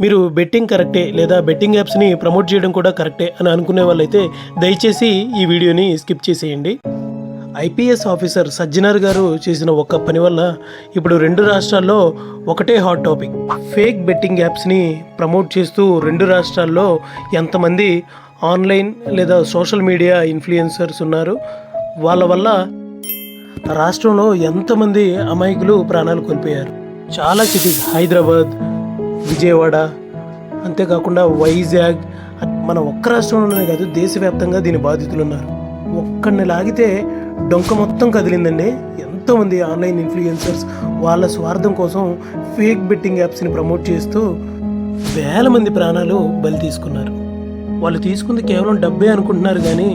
మీరు బెట్టింగ్ కరెక్టే లేదా బెట్టింగ్ యాప్స్ని ప్రమోట్ చేయడం కూడా కరెక్టే అని అనుకునే వాళ్ళైతే దయచేసి ఈ వీడియోని స్కిప్ చేసేయండి. ఐపీఎస్ ఆఫీసర్ సజ్జనర్ గారు చేసిన ఒక్క పని వల్ల ఇప్పుడు రెండు రాష్ట్రాల్లో ఒకటే హాట్ టాపిక్ ఫేక్ బెట్టింగ్ యాప్స్ని ప్రమోట్ చేస్తూ రెండు రాష్ట్రాల్లో ఎంతమంది ఆన్లైన్ లేదా సోషల్ మీడియా ఇన్ఫ్లుయెన్సర్స్ ఉన్నారు? వాళ్ళ వల్ల రాష్ట్రంలో ఎంతమంది అమాయకులు ప్రాణాలు కోల్పోయారు? చాలా సిటీస్ హైదరాబాద్ విజయవాడ అంతేకాకుండా వైజాగ్ మన ఒక్క రాష్ట్రంలోనే కాదు దేశవ్యాప్తంగా దీని బాధితులు ఉన్నారు ఒక్కడిని లాగితే డొంక మొత్తం కదిలిందండి. ఎంతోమంది ఆన్లైన్ ఇన్ఫ్లుయెన్సర్స్ వాళ్ళ స్వార్థం కోసం ఫేక్ బెట్టింగ్ యాప్స్ని ప్రమోట్ చేస్తూ వేల మంది ప్రాణాలు బలి తీసుకున్నారు. వాళ్ళు తీసుకుంది కేవలం డబ్బే అనుకుంటున్నారు కానీ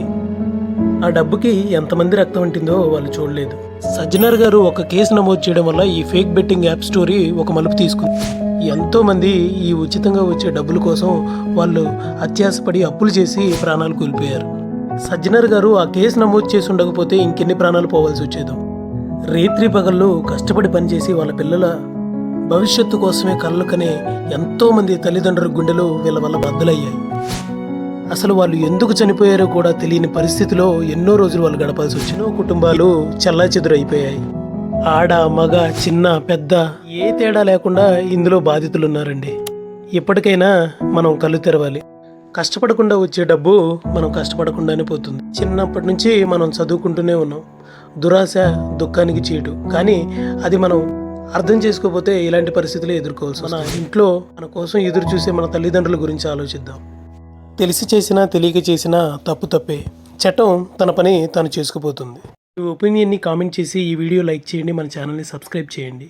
ఆ డబ్బుకి ఎంతమంది రక్తం అంటిందో వాళ్ళు చూడలేదు. సజ్జనర్ గారు ఒక కేసు నమోదు చేయడం వల్ల ఈ ఫేక్ బెట్టింగ్ యాప్ స్టోరీ ఒక మలుపు తీసుకుంది. ఎంతో మంది ఈ ఉచితంగా వచ్చే డబ్బుల కోసం వాళ్ళు అత్యాసపడి అప్పులు చేసి ప్రాణాలు కోల్పోయారు. సజ్జనర్ గారు ఆ కేసు నమోదు చేసి ఉండకపోతే ఇంకెన్ని ప్రాణాలు పోవాల్సి వచ్చేదో. రేత్రి పగళ్ళు కష్టపడి పనిచేసి వాళ్ళ పిల్లల భవిష్యత్తు కోసమే కళ్ళు కనే ఎంతో మంది తల్లిదండ్రుల గుండెలు వీళ్ళ వల్ల బద్దలయ్యాయి. అసలు వాళ్ళు ఎందుకు చనిపోయారో కూడా తెలియని పరిస్థితిలో ఎన్నో రోజులు వాళ్ళు గడపాల్సి వచ్చిన కుటుంబాలు చెల్లాచెదురైపోయాయి. ఆడ మగ చిన్న పెద్ద ఏ తేడా లేకుండా ఇందులో బాధితులు ఉన్నారండి ఇప్పటికైనా మనం కళ్ళు తెరవాలి. కష్టపడకుండా వచ్చే డబ్బు మనం కష్టపడకుండానే పోతుంది. చిన్నప్పటి నుంచి మనం చదువుకుంటూనే ఉన్నాం. దురాశ దుఃఖానికి చీటు. కానీ అది మనం అర్థం చేసుకోకపోతే ఇలాంటి పరిస్థితులు ఎదుర్కోవాల్సి మన ఇంట్లో మన కోసం ఎదురు చూసే మన తల్లిదండ్రుల గురించి ఆలోచిద్దాం. తెలిసి చేసినా తెలియక చేసినా తప్పు తప్పే. చట్టం తన పని తాను చేసుకుపోతుంది. మీ ఒపీనియన్ని కామెంట్ చేసి ఈ వీడియో లైక్ చేయండి మన ఛానల్ని సబ్స్క్రైబ్ చేయండి.